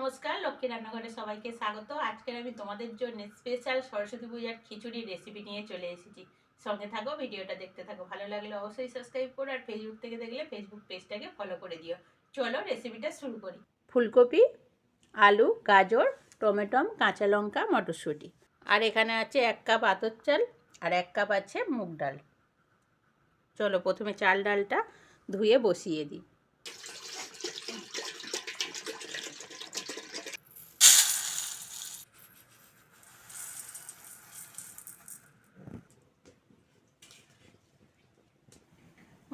নমস্কার, লক্ষ্মী রান্নাঘরে সবাইকে স্বাগত। আজকের আমি তোমাদের জন্য স্পেশাল সরস্বতী পূজার খিচুড়ি রেসিপি নিয়ে চলে এসেছি। সঙ্গে থাকো, ভিডিওটা দেখতে থাকো। ভালো লাগলে অবশ্যই সাবস্ক্রাইব করো আর ফেসবুক থেকে দেখলে ফেসবুক পেজটাকে ফলো করে দিও। চলো রেসিপিটা শুরু করি। ফুলকপি, আলু, গাজর টমেটো কাঁচা লঙ্কা, মটরশুঁটি। আর এখানে আছে এক কাপ আতর চাল আর এক কাপ আছে মুগ ডাল। চলো প্রথমে চাল ডালটা ধুয়ে বসিয়ে দিই।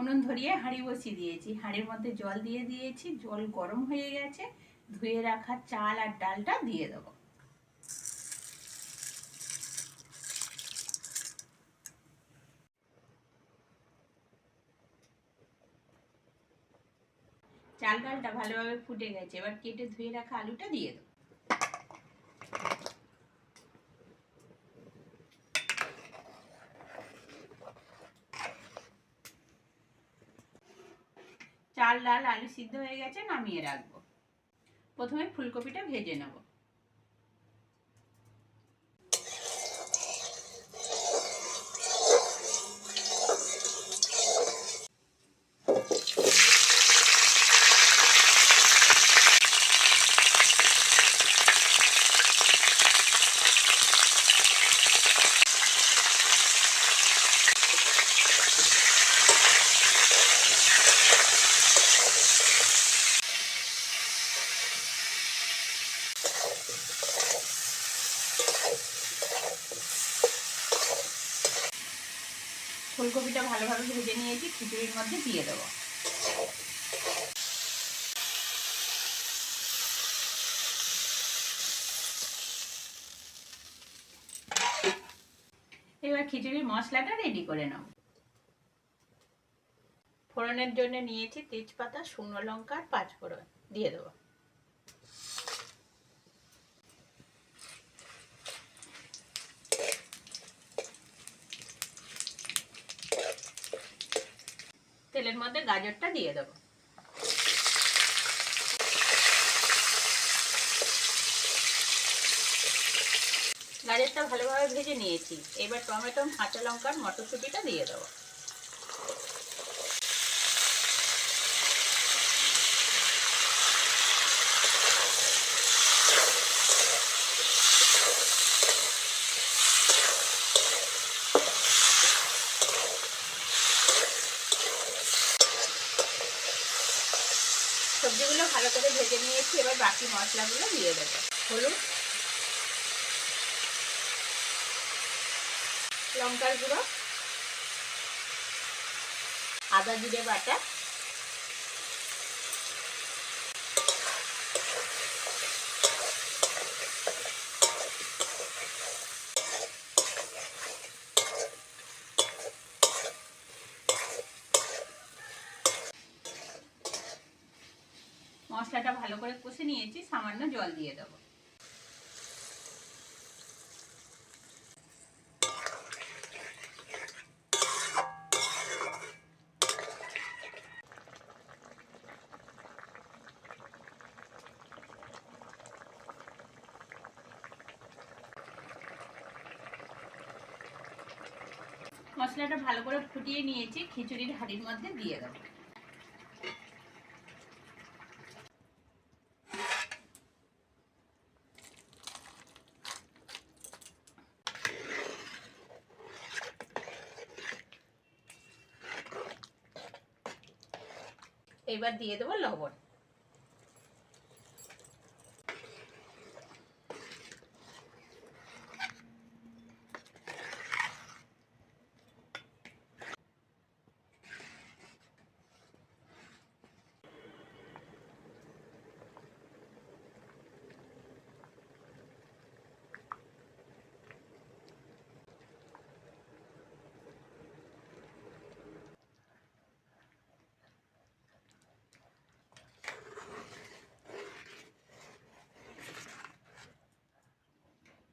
উনুন ধরিয়ে হাঁড়ি বসিয়ে দিয়েছি। হাঁড়ির মধ্যে জল দিয়ে দিয়েছি। জল গরম হয়ে গেছে। ধুয়ে রাখা চাল আর ডালটা দিয়ে দেবো। চাল ডালটা ভালোভাবে ফুটে গেছে। এবার কেটে ধুয়ে রাখা আলুটা দিয়ে দেবো। চাল ডাল আলু সিদ্ধ হয়ে গেছে নামিয়ে রাখব। প্রথমে ফুলকপিটা ভেজে নেব। ফুলকপিটা ভালোভাবে ভেজে নিয়েছি, খিচুড়ির মধ্যে দিয়ে দেবো। এবার খিচুড়ির মশলাটা রেডি করে নেব। ফোড়নের জন্য নিয়েছি তেজপাতা, শুকনো লঙ্কা আর পাঁচ ফোড়ন দিয়ে দেবো। তেলের মধ্যে গাজরটা দিয়ে দেবো। গাজরটা ভালোভাবে ভেজে নিয়েছি। এবার টমেটো, কাঁচা লঙ্কার মটরশুঁটিটা দিয়ে দেবো। সবজিগুলো ভালো করে ভেজে নিয়েছি, এবার বাকি মশলাগুলো দিয়ে দেবো। হলুদ, লঙ্কার গুঁড়ো, আদা, জিরে বাটা মশলাটা ভালো করে কষে নিয়েছি, সামান্য জল দিয়ে দেবো। মশলাটা ভালো করে ফুটিয়ে নিয়েছি, খিচুড়ির হাঁড়ির মধ্যে দিয়ে দেবো। এবার দিয়ে দেবো লবণ।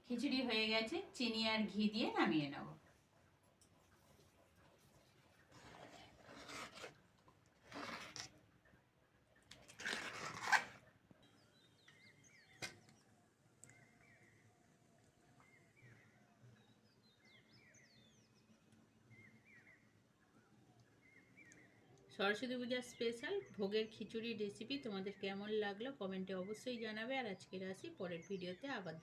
খিচুড়ি হয়ে গেছে, চিনি আর ঘি দিয়ে নামিয়ে নেব। সরস্বতী পূজার স্পেশাল ভোগের খিচুড়ি রেসিপি তোমাদের কেমন লাগল কমেন্টে অবশ্যই জানাবে, আর আজকের আসি পরের ভিডিওতে আবার